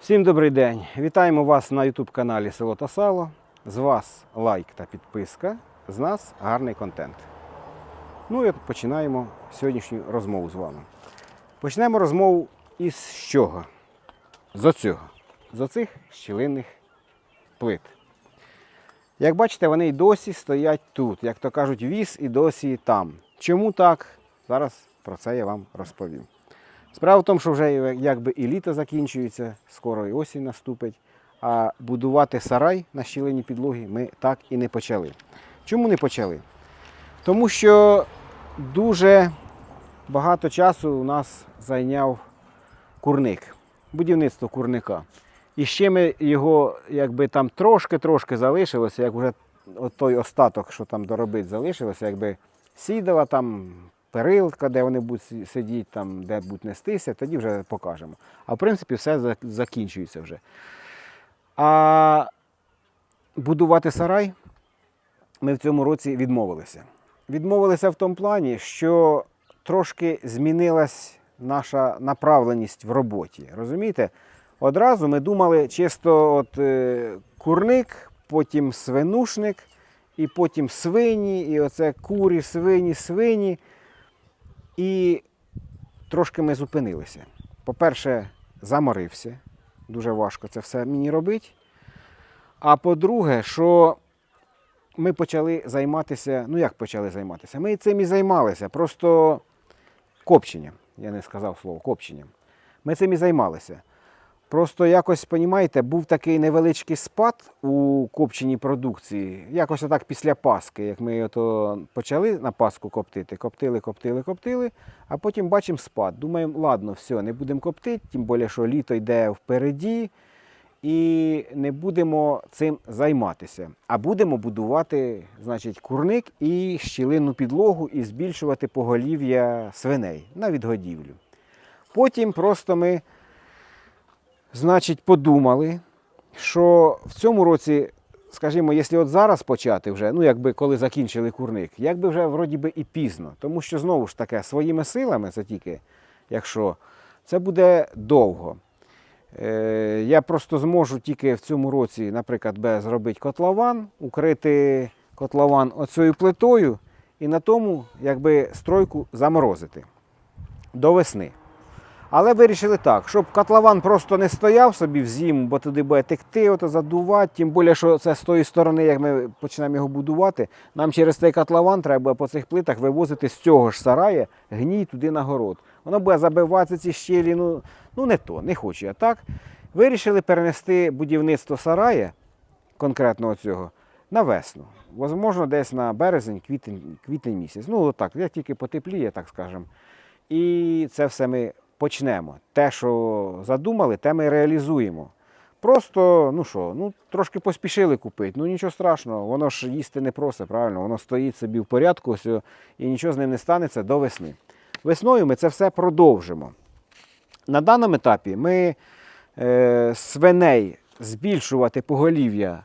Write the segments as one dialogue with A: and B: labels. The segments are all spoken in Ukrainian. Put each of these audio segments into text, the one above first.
A: Всім добрий день! Вітаємо вас на YouTube каналі Село та Сало. З вас лайк та підписка, з нас гарний контент. Ну і починаємо сьогоднішню розмову з вами. Почнемо розмову із чого? З оцього. З оцих щілинних плит. Як бачите, вони й досі стоять тут. Як то кажуть, віз і досі там. Чому так? Зараз про це я вам розповім. Справа в тому, що вже якби і літо закінчується, скоро і осінь наступить. А будувати сарай на щілині підлоги ми так і не почали. Чому не почали? Тому що дуже багато часу у нас зайняв курник, будівництво курника. І ще ми його, якби там трошки-трошки залишилося, як вже той остаток, що там доробити, залишилося, якби сідала там перилка, де вони будуть сидіти, там, де будуть нестися, тоді вже покажемо. А в принципі все закінчується вже. А будувати сарай ми в цьому році відмовилися. Відмовилися в тому плані, що трошки змінилась наша направленість в роботі. Розумієте? Одразу ми думали чисто от, е, курник, потім свинушник, і потім свині, і оце курі, свині, свині. І трошки ми зупинилися. По-перше, заморився. Дуже важко це все мені робити. А по-друге, що ми почали займатися, ну як почали займатися? Ми цим і займалися, просто копченням. Я не сказав слово копченням. Ми цим і займалися. Просто якось, понімаєте, був такий невеличкий спад у копченій продукції. Якось отак після Паски, як ми ото почали на Паску коптити, коптили, коптили, коптили, а потім бачимо спад. Думаємо, ладно, все, не будемо коптити, тим більше, що літо йде впереді, і не будемо цим займатися. А будемо будувати значить, курник і щілинну підлогу і збільшувати поголів'я свиней на відгодівлю. Потім просто ми Значить, подумали, що в цьому році, скажімо, якщо от зараз почати вже, ну якби коли закінчили курник, якби вже вроді би і пізно. Тому що знову ж таки, своїми силами, це тільки, якщо це буде довго. Е, я просто зможу тільки в цьому році, наприклад, зробити котлован, укрити котлован оцею плитою і на тому якби стройку заморозити до весни. Але вирішили так, щоб котлован просто не стояв собі в зиму, бо туди буде текти, ото задувати. Тим більше, що це з тої сторони, як ми почнемо його будувати, нам через цей котлован треба по цих плитах вивозити з цього ж сарая гній туди на город. Воно буде забиватися ці щелі. Ну, ну не то, не хочу я так. Вирішили перенести будівництво сарая, конкретно цього, на весну. Возможно, десь на березень, квітень, квітень місяць. Ну, отак, як тільки потепліє, так скажемо. І це все ми почнемо. Те, що задумали, те ми реалізуємо. Просто, ну що, ну трошки поспішили купити. Ну нічого страшного, воно ж їсти не просить, правильно, воно стоїть собі в порядку ось, і нічого з ним не станеться до весни. Весною ми це все продовжимо. На даному етапі ми е, свиней збільшувати поголів'я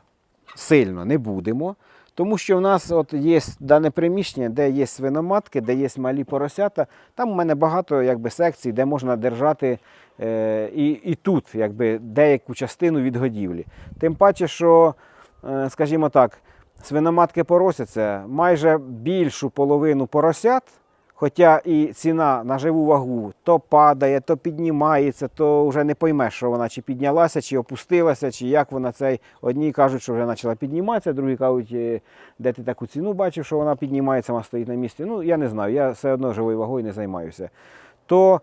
A: сильно не будемо, тому що в нас от є дане приміщення, де є свиноматки, де є малі поросята. Там у мене багато якби, секцій, де можна держати е, і, і тут якби, деяку частину від годівлі. Тим паче, що, е, скажімо так, свиноматки поросяться майже більшу половину поросят. Хоча і ціна на живу вагу то падає, то піднімається, то вже не поймеш, що вона чи піднялася, чи опустилася, чи як вона цей. Одні кажуть, що вже почала підніматися, другі кажуть, е, де ти таку ціну бачив, що вона піднімається, вона стоїть на місці. Ну, я не знаю, я все одно живою вагою не займаюся. То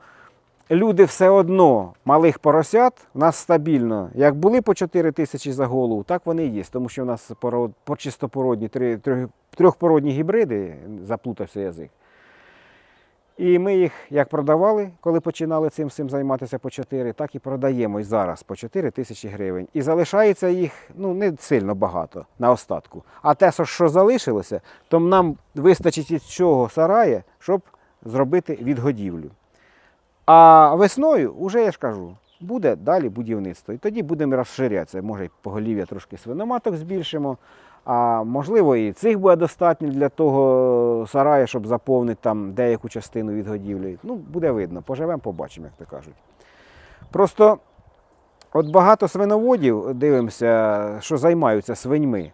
A: люди все одно малих поросят у нас стабільно. Як були по 4 тисячі за голову, так вони і є. Тому що у нас по чистопородні, трьохпородні гібриди, заплутався язик. І ми їх як продавали, коли починали цим всім займатися по 4, так і продаємо і зараз по 4 тисячі гривень. І залишається їх ну, не сильно багато на остатку. А те, що- залишилося, то нам вистачить із цього сарая, щоб зробити відгодівлю. А весною, вже я ж кажу, буде далі будівництво. І тоді будемо розширятися. Може, поголів'я трошки свиноматок збільшимо. А можливо, і цих буде достатньо для того сараю, щоб заповнити там деяку частину відгодівлі. Ну, буде видно, поживемо, побачимо, як то кажуть. Просто От багато свиноводів дивимося, що займаються свиньми.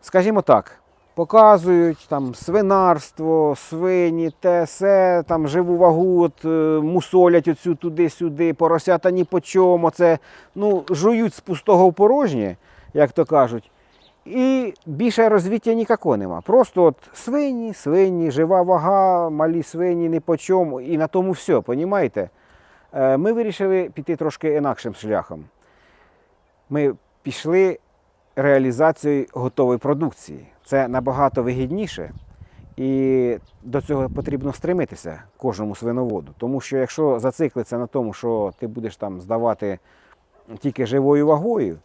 A: Скажімо так, показують там свинарство, свині, те, се, там живу вагу, от, е, мусолять оцю туди-сюди, поросята ні по чому. Це ну, жують з пустого в порожнє, як то кажуть. І більше розвиття ніякого нема. Просто от свині, свині, жива вага, малі свині, ні по чому. І на тому все, понімаєте? Е, Ми вирішили піти трошки інакшим шляхом. Ми пішли реалізацією готової продукції. Це набагато вигідніше. І до цього потрібно стремитися кожному свиноводу. Тому що якщо зациклиться на тому, що ти будеш там здавати тільки живою вагою,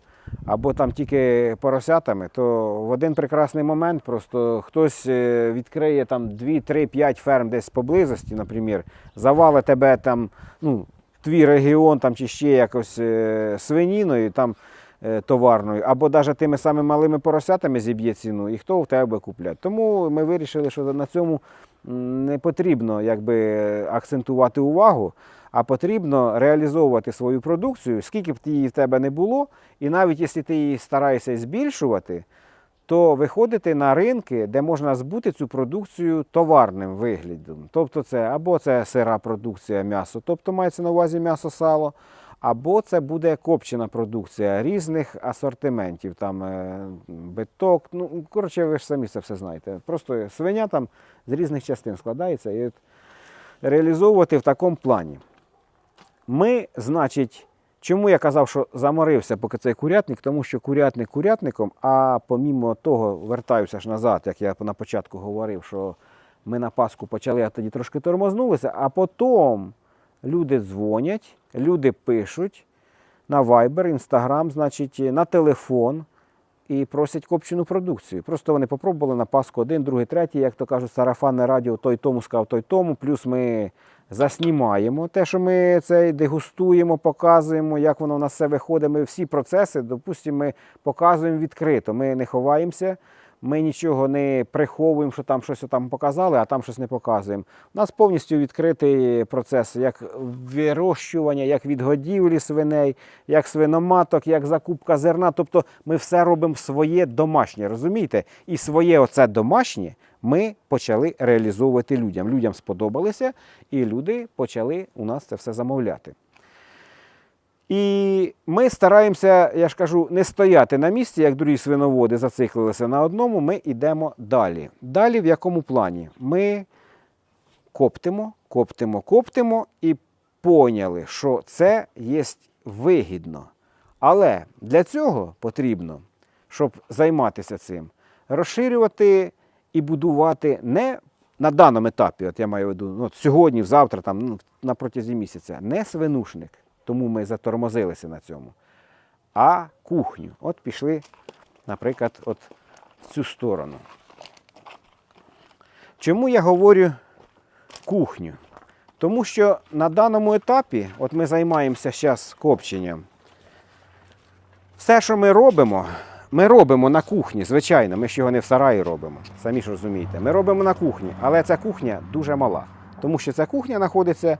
A: або там тільки поросятами, то в один прекрасний момент просто хтось е, відкриє там 2, 3, 5 ферм десь поблизості, наприклад, завалить тебе там, ну, твій регіон там, чи ще якось е, свиніною там, е, товарною, або навіть тими самими малими поросятами зіб'є ціну, і хто в тебе буде купляти. Тому ми вирішили, що на цьому не потрібно якби, акцентувати увагу, а потрібно реалізовувати свою продукцію, скільки б її в тебе не було, і навіть якщо ти її стараєшся збільшувати, то виходити на ринки, де можна збути цю продукцію товарним виглядом. Тобто це або це сира продукція м'ясо, тобто мається на увазі м'ясо сало, або це буде копчена продукція різних асортиментів, там е, биток. Ну, коротше, ви ж самі це все знаєте. Просто свиня там з різних частин складається і реалізовувати в такому плані. Ми, значить, чому я казав, що заморився, поки цей курятник, тому що курятник курятником, а помімо того, вертаюся ж назад, як я на початку говорив, що ми на Пасху почали, а тоді трошки тормознулися, а потім люди дзвонять, люди пишуть на Viber, Instagram, значить, на телефон і просять копчену продукцію. Просто вони попробували на Пасху один, другий, третій, як то кажуть, сарафанне радіо, той тому сказав, той тому. Плюс ми заснімаємо те, що ми це дегустуємо, показуємо, як воно в нас все виходить. Ми всі процеси, допустимо, ми показуємо відкрито. Ми не ховаємося, ми нічого не приховуємо, що там щось там показали, а там щось не показуємо. У нас повністю відкритий процес як вирощування, як відгодівлі свиней, як свиноматок, як закупка зерна. Тобто ми все робимо своє домашнє, розумієте? І своє оце домашнє ми почали реалізовувати людям. Людям сподобалося, і люди почали у нас це все замовляти. І ми стараємося, я ж кажу, не стояти на місці, як другі свиноводи зациклилися на одному, ми йдемо далі. Далі в якому плані? Ми коптимо, коптимо, коптимо і поняли, що це є вигідно. Але для цього потрібно, щоб займатися цим, розширювати і будувати не на даному етапі, от я маю в виду, ну, сьогодні, завтра, там, ну, на протязі місяця, не свинушник, тому ми затормозилися на цьому, а кухню. От пішли, наприклад, от в цю сторону. Чому я говорю кухню? Тому що на даному етапі, от ми займаємося зараз копченням, все, що ми робимо, ми робимо на кухні, звичайно, ми ж його не в сараї робимо, самі ж розумієте. Ми робимо на кухні, але ця кухня дуже мала, тому що ця кухня знаходиться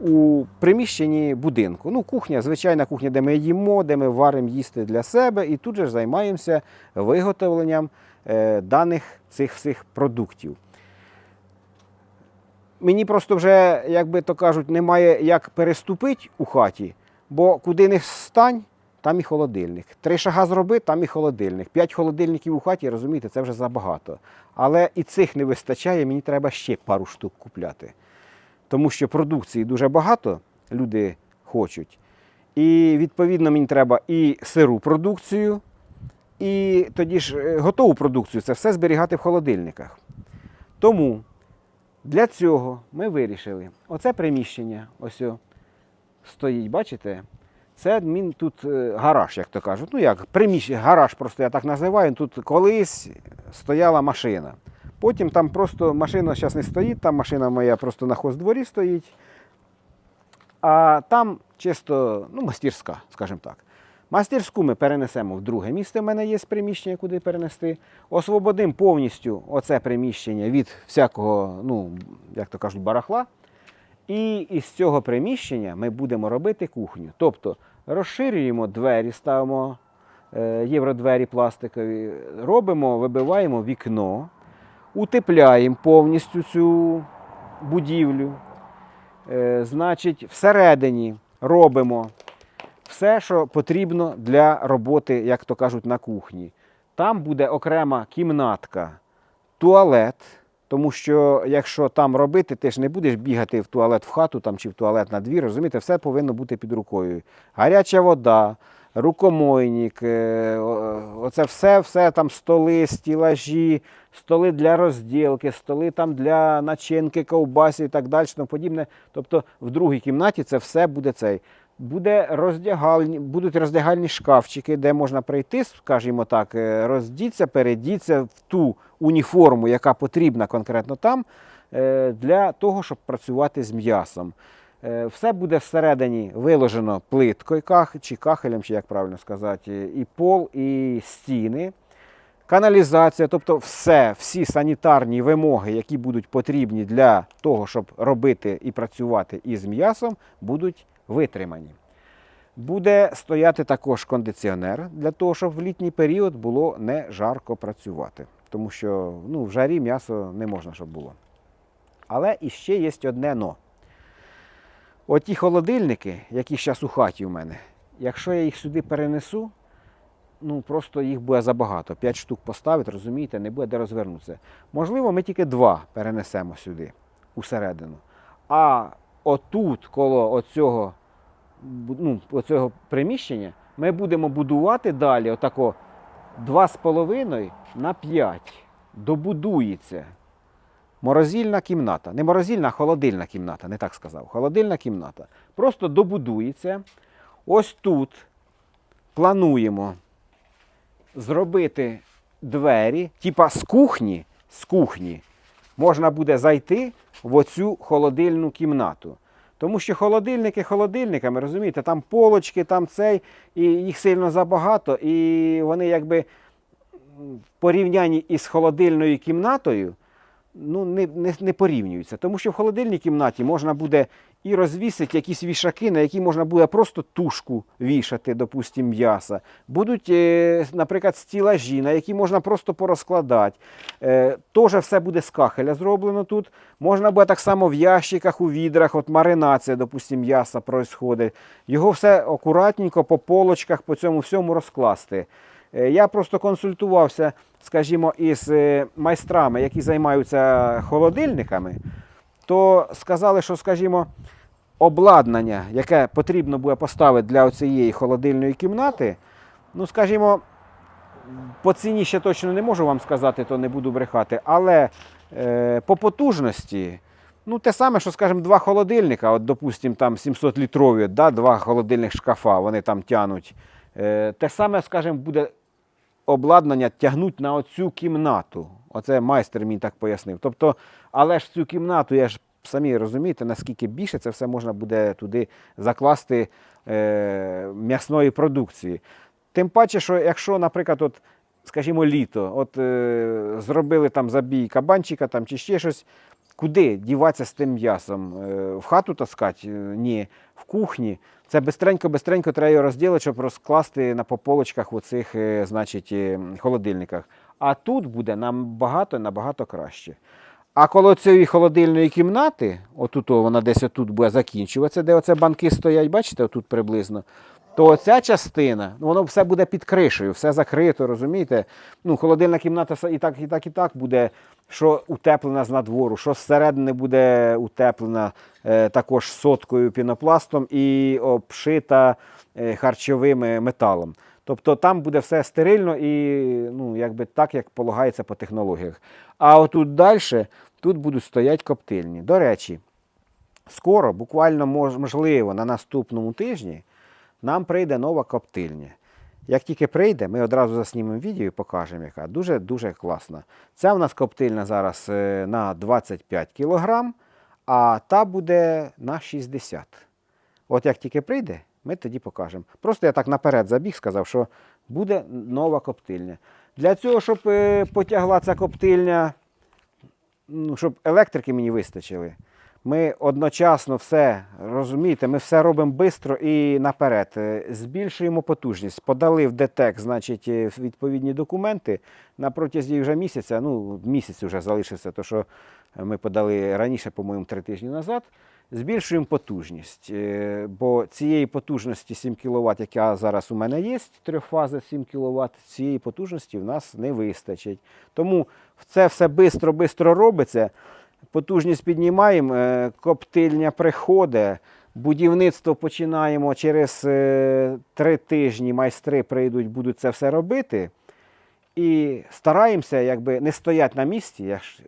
A: у приміщенні будинку. Ну, кухня, звичайна кухня, де ми їмо, де ми варимо їсти для себе, і тут же займаємося виготовленням е, даних цих всіх продуктів. Мені просто вже, як би то кажуть, немає як переступити у хаті, бо куди не стань, там і холодильник. Три шага зроби, там і холодильник. П'ять холодильників у хаті, розумієте, це вже забагато. Але і цих не вистачає, мені треба ще пару штук купляти. Тому що продукції дуже багато люди хочуть. І відповідно мені треба і сиру продукцію, і тоді ж е, готову продукцію це все зберігати в холодильниках. Тому для цього ми вирішили, оце приміщення, ось стоїть, бачите? Це адмін тут е, гараж, як то кажуть. Ну як, приміщення, гараж просто я так називаю. Тут колись стояла машина. Потім там просто машина зараз не стоїть, там машина моя просто на хоздворі стоїть. А там чисто ну, мастерська, скажімо так. Мастерську ми перенесемо в друге місце. У мене є приміщення, куди перенести. Освободимо повністю оце приміщення від всякого, ну, як то кажуть, барахла. І із цього приміщення ми будемо робити кухню. Тобто Розширюємо двері, ставимо е, євродвері пластикові, робимо, вибиваємо вікно, утепляємо повністю цю будівлю. Е, Значить, всередині робимо все, що потрібно для роботи, як то кажуть, на кухні. Там буде окрема кімнатка, туалет. Тому що якщо там робити, ти ж не будеш бігати в туалет в хату там, чи в туалет на двір, розумієте, все повинно бути під рукою. Гаряча вода, рукомойник, е, оце все, все там столи, стілажі, столи для розділки, столи там для начинки, ковбасів і так далі, тому подібне. Тобто в другій кімнаті це все буде цей. Буде роздягальні, будуть роздягальні шкафчики, де можна прийти, скажімо так, е, роздіться, передіться в ту уніформу, яка потрібна конкретно там, е, для того, щоб працювати з м'ясом. Е, Все буде всередині виложено плиткою чи кахелем, чи як правильно сказати, і пол, і стіни. Каналізація, тобто все, всі санітарні вимоги, які будуть потрібні для того, щоб робити і працювати із м'ясом, будуть витримані. Буде стояти також кондиціонер для того, щоб в літній період було не жарко працювати. Тому що ну, в жарі м'ясо не можна, щоб було. Але іще є одне но. Оті холодильники, які зараз у хаті у мене, якщо я їх сюди перенесу, ну просто їх буде забагато. П'ять штук поставити, розумієте, не буде де розвернутися. Можливо, ми тільки два перенесемо сюди, усередину. А отут, коло оцього, ну, оцього приміщення, ми будемо будувати далі отако 2,5 на 5. Добудується. Морозильна кімната. Не морозильна, а холодильна кімната, не так сказав. Холодильна кімната. Просто добудується. Ось тут плануємо зробити двері, типа з кухні, з кухні можна буде зайти в оцю холодильну кімнату. Тому що холодильники холодильниками, розумієте, там полочки, там цей, і їх сильно забагато, і вони якби в порівнянні із холодильною кімнатою ну, не, не, не порівнюються. Тому що в холодильній кімнаті можна буде і розвісити якісь вішаки, на які можна буде просто тушку вішати, допустимо, м'яса. Будуть, е, наприклад, стілажі, на які можна просто порозкладати. Е, Теж все буде з кахеля зроблено тут. Можна буде так само в ящиках, у відрах, от маринація, допустимо, м'яса происходить. Його все акуратненько по полочках, по цьому всьому розкласти. Е, Я просто консультувався, скажімо, із е, майстрами, які займаються холодильниками, то сказали, що, скажімо, обладнання, яке потрібно буде поставити для цієї холодильної кімнати, ну, скажімо, по ціні ще точно не можу вам сказати, то не буду брехати, але е, по потужності. Ну, те саме, що, скажімо, два холодильника, от, допустимо, там 700 літрові, да, два холодильних шкафа, вони там тянуть. Е, те саме, скажімо, буде обладнання тягнуть на оцю кімнату. Оце майстер мені так пояснив. Тобто, але ж цю кімнату, я ж самі розумієте, наскільки більше це все можна буде туди закласти е, м'ясної продукції. Тим паче, що якщо, наприклад, от, скажімо, літо, от е, зробили там забій кабанчика там, чи ще щось, куди діватися з тим м'ясом? Е, в хату таскати? Е, Ні. В кухні. Це бистренько-бистренько треба його розділити, щоб розкласти на пополочках у цих, е, значить, холодильниках. А тут буде набагато набагато краще. А коло цієї холодильної кімнати, отут вона десь отут буде закінчуватися, де оце банки стоять, бачите, отут приблизно. То оця частина, ну воно все буде під кришею, все закрито, розумієте? Ну, холодильна кімната і так, і так, і так буде, що утеплена з надвору, що зсередини буде утеплена е, також соткою пінопластом і обшита е, харчовим металом. Тобто там буде все стерильно і ну, якби так, як полагається по технологіях. А отут далі, тут будуть стоять коптильні. До речі, скоро, буквально можливо, на наступному тижні нам прийде нова коптильня. Як тільки прийде, ми одразу заснімемо відео і покажемо, яка дуже-дуже класна. Ця в нас коптильня зараз е, на 25 кг, а та буде на 60 От як тільки прийде, ми тоді покажемо. Просто я так наперед забіг, сказав, що буде нова коптильня. Для цього, щоб е, потягла ця коптильня, ну, щоб електрики мені вистачили, Ми одночасно все розумієте, ми все робимо швидко і наперед. Е, Збільшуємо потужність. Подали в ДТЕК, значить, е, відповідні документи на протязі вже місяця. Ну, місяць вже залишився, то що ми подали раніше, по-моєму, три тижні назад. Збільшуємо потужність, е, бо цієї потужності 7 кВт, яка зараз у мене є, трьохфази 7 кВт, цієї потужності в нас не вистачить. Тому це все швидко-швидко робиться. Потужність піднімаємо, е, коптильня приходить, будівництво починаємо через е, три тижні. Майстри прийдуть, будуть це все робити. І стараємося якби не стояти на місці. Я ж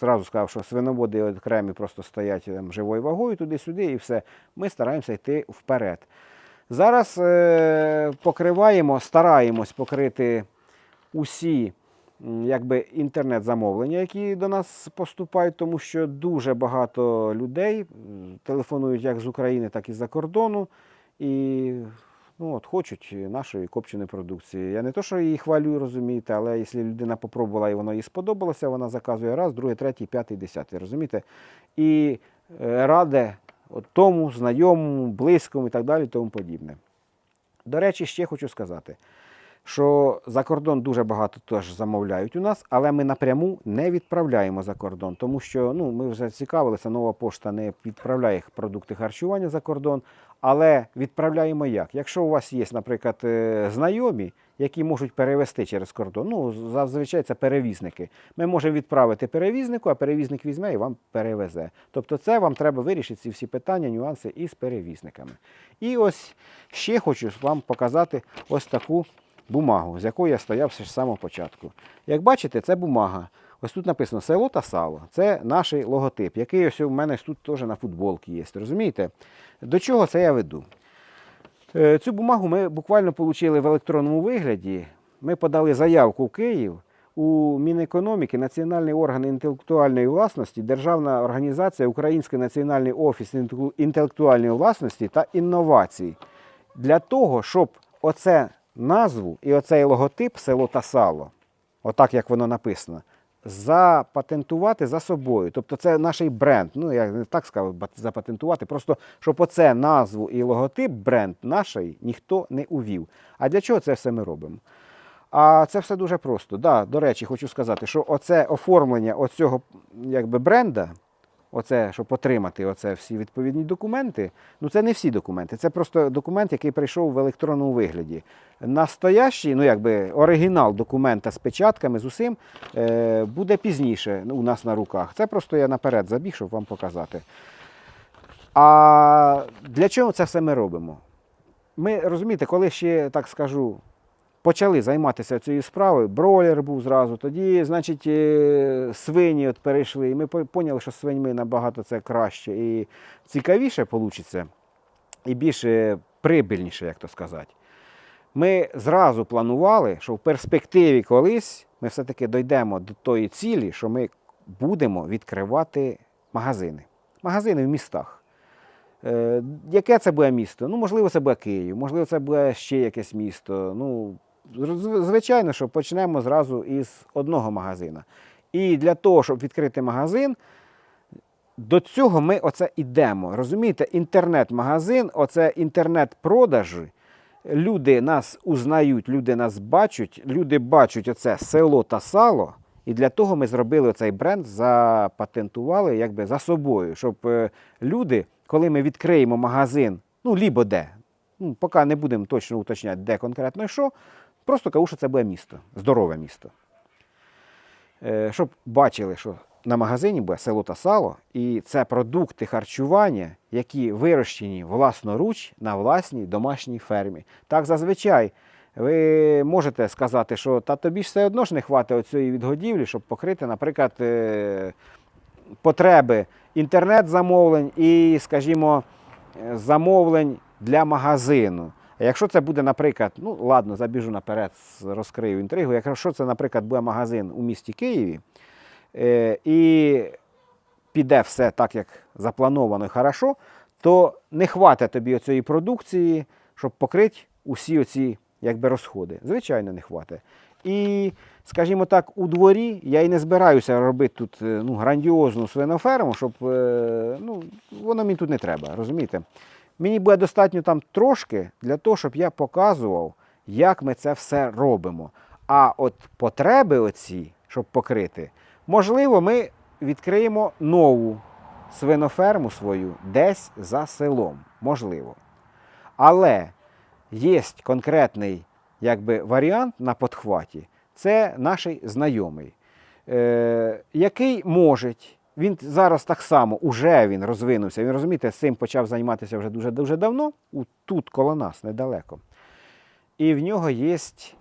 A: зразу сказав, що свиноводи окремі просто стоять там, живою вагою туди-сюди і все. Ми стараємося йти вперед. Зараз е, покриваємо, стараємось покрити усі якби, інтернет-замовлення, які до нас поступають, тому що дуже багато людей телефонують як з України, так і з-за кордону. І ну, от, хочуть нашої копченої продукції. Я не то, що її хвалю, розумієте, але якщо людина попробувала і воно їй сподобалося, вона заказує раз, другий, третій, п'ятий, десятий. Розумієте? І е, раде тому, знайомому, близькому і так далі, тому подібне. До речі, ще хочу сказати, що за кордон дуже багато теж замовляють у нас, але ми напряму не відправляємо за кордон, тому що ну, ми вже цікавилися, нова пошта не відправляє продукти харчування за кордон, але відправляємо як? Якщо у вас є, наприклад, е, знайомі, які можуть перевезти через кордон, ну зазвичай це перевізники. Ми можемо відправити перевізнику, а перевізник візьме і вам перевезе. Тобто, це вам треба вирішити ці всі питання, нюанси із перевізниками. І ось ще хочу вам показати ось таку бумагу, з якою я стояв ще з самого початку. Як бачите, це бумага. Ось тут написано село та сало. Це наш логотип, який ось у мене тут теж на футболці є. Розумієте? До чого це я веду? Е, Цю бумагу ми буквально отримали в електронному вигляді. Ми подали заявку в Київ у Мінекономіки, Національний орган інтелектуальної власності, Державна організація Український національний офіс інтелектуальної власності та інновацій. Для того, щоб оце назву і оцей логотип село та сало, отак як воно написано, запатентувати за собою. Тобто це наш бренд. Ну, я не так сказав, запатентувати, просто щоб оце назву і логотип бренд нашої ніхто не увів. А для чого це все ми робимо? А це все дуже просто. Да, до речі, хочу сказати, що оце оформлення оцього якби, бренда, оце, щоб отримати оце всі відповідні документи, ну це не всі документи, це просто документ, який прийшов в електронному вигляді. Настоящий, ну якби оригінал документа з печатками, з усім, е, буде пізніше у нас на руках. Це просто я наперед забіг, щоб вам показати. А для чого це все ми робимо? Ми розумієте, коли ще так скажу, почали займатися цією справою, бройлер був зразу, тоді, значить, е, свині от перейшли. І ми по- поняли, що свиньми набагато це краще і цікавіше вийде, і більш прибильніше, як то сказати. Ми зразу планували, що в перспективі колись ми все-таки дійдемо до тої цілі, що ми будемо відкривати магазини. Магазини в містах. Е, яке це буде місто? Ну, можливо, це буде Київ, можливо, це буде ще якесь місто. Ну, звичайно, що почнемо зразу із одного магазина. І для того, щоб відкрити магазин, до цього ми оце йдемо. Розумієте, інтернет-магазин, оце інтернет-продажі. Люди нас узнають, люди нас бачать, люди бачать оце село та сало. І для того ми зробили цей бренд, запатентували якби за собою, щоб е, люди, коли ми відкриємо магазин, ну лібо де, ну, поки не будемо точно уточняти, де конкретно що, просто кажу, що це буде місто, здорове місто. Е, Щоб бачили, що на магазині буде село та сало, і це продукти харчування, які вирощені власноруч на власній домашній фермі. Так зазвичай ви можете сказати, що та тобі ж все одно ж не хватить цієї відгодівлі, щоб покрити, наприклад, е, потреби інтернет-замовлень і, скажімо, е, замовлень для магазину. Якщо це буде, наприклад, ну ладно, забіжу наперед, розкрию інтригу. Якщо це, наприклад, буде магазин у місті Києві, е, і піде все так, як заплановано і хорошо, то не хватить тобі цієї продукції, щоб покрити усі оці якби, розходи. Звичайно, не хватить. І, скажімо так, у дворі я і не збираюся робити тут е, ну, грандіозну свиноферму, щоб е, ну, воно мені тут не треба, розумієте? Мені буде достатньо там трошки для того, щоб я показував, як ми це все робимо. А от потреби оці, щоб покрити, можливо, ми відкриємо нову свиноферму свою десь за селом. Можливо. Але є конкретний якби, варіант на подхваті. Це наш знайомий, е, який може, він зараз так само, уже він розвинувся. Він розумієте, з цим почав займатися вже дуже дуже давно, тут коло нас, недалеко. І в нього є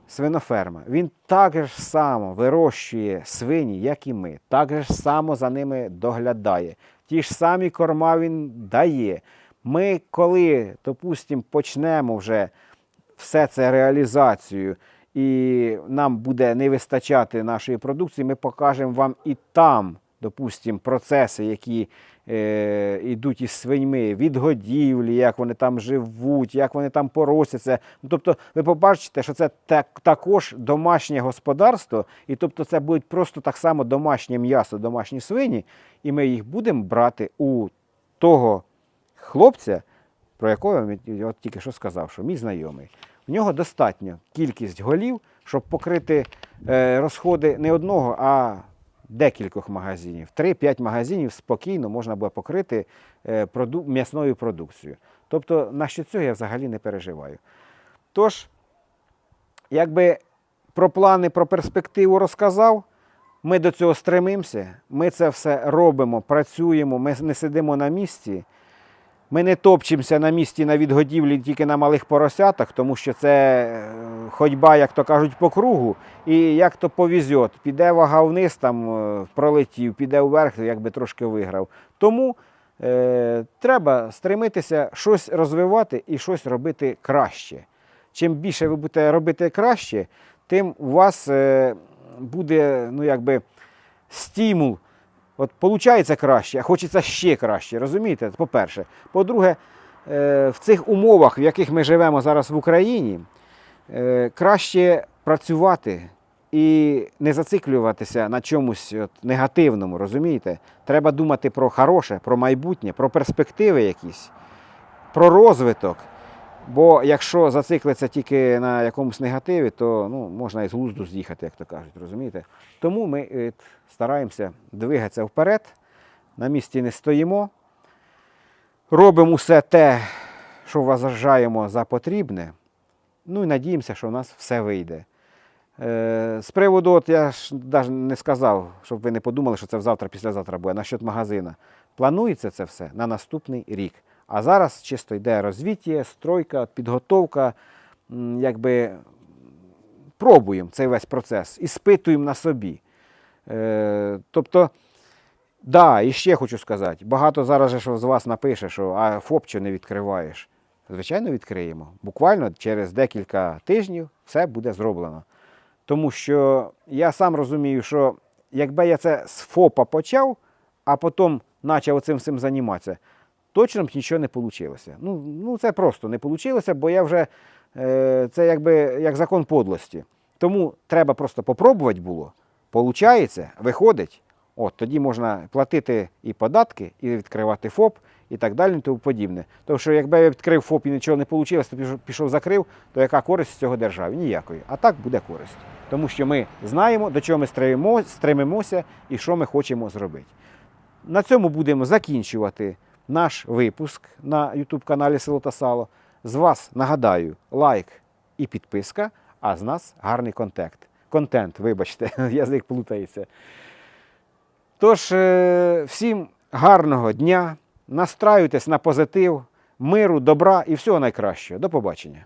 A: свиноферма. Він так же само вирощує свині, як і ми. Так же само за ними доглядає. Ті ж самі корма він дає. Ми, коли, допустимо, почнемо вже все це реалізацію, і нам буде не вистачати нашої продукції, ми покажемо вам і там, допустимо, процеси, які е, йдуть із свиньми, від годівлі, як вони там живуть, як вони там поросяться. Ну, тобто, ви побачите, що це так, також домашнє господарство, і тобто це будуть просто так само домашнє м'ясо, домашні свині, і ми їх будемо брати у того хлопця, про якого я тільки що сказав, що мій знайомий. В нього достатньо кількість голів, щоб покрити е, розходи не одного, а декількох магазинів. 3-5 магазинів спокійно можна буде покрити е, м'ясною продукцією. Тобто, на що цього я взагалі не переживаю. Тож, якби про плани, про перспективу розказав, ми до цього стремимося, ми це все робимо, працюємо, ми не сидимо на місці. Ми не топчемося на місці на відгодівлі тільки на малих поросятах, тому що це е, ходьба, як то кажуть, по кругу. І як то повізьот, піде вага вниз, там е, пролетів, піде вверх, якби трошки виграв. Тому е, треба стремитися щось розвивати і щось робити краще. Чим більше ви будете робити краще, тим у вас е, буде ну, якби, стимул. От виходить краще, а хочеться ще краще, розумієте? По-перше. По-друге, е, в цих умовах, в яких ми живемо зараз в Україні, е, краще працювати і не зациклюватися на чомусь от, негативному, розумієте? Треба думати про хороше, про майбутнє, про перспективи якісь, про розвиток. Бо якщо зациклиться тільки на якомусь негативі, то ну, можна і з глузду з'їхати, як то кажуть, розумієте? Тому ми е, стараємося двигатися вперед, на місці не стоїмо, робимо все те, що вважаємо за потрібне, ну і надіємося, що в нас все вийде. Е, З приводу, от я ж навіть не сказав, щоб ви не подумали, що це завтра, післязавтра буде, насчет магазина. Планується це все на наступний рік. А зараз чисто йде розвіття, стройка, підготовка, якби пробуємо цей весь процес, іспитуємо на собі. Е, тобто, да, і ще хочу сказати, багато зараз же з вас напише, що а ФОП чи не відкриваєш. Звичайно, відкриємо. Буквально через декілька тижнів все буде зроблено. Тому що я сам розумію, що якби я це з ФОПа почав, а потім почав цим всім займатися, точно б нічого не вийшло. Ну, ну це просто не вийшло, бо я вже е, це якби як закон подлості. Тому треба просто попробувати було. Получається, виходить, от тоді можна платити і податки, і відкривати ФОП, і так далі, і тому подібне. Тому що якби я відкрив ФОП і нічого не вийшло, то пішов, закрив, то яка користь з цього державі? Ніякої. А так буде користь. Тому що ми знаємо, до чого ми стремимося і що ми хочемо зробити. На цьому будемо закінчувати наш випуск на YouTube каналі Село та Сало. З вас нагадаю лайк і підписка, а з нас гарний контент. Контент, вибачте, язик плутається. Тож, е, всім гарного дня, настраюйтесь на позитив, миру, добра і всього найкращого. До побачення.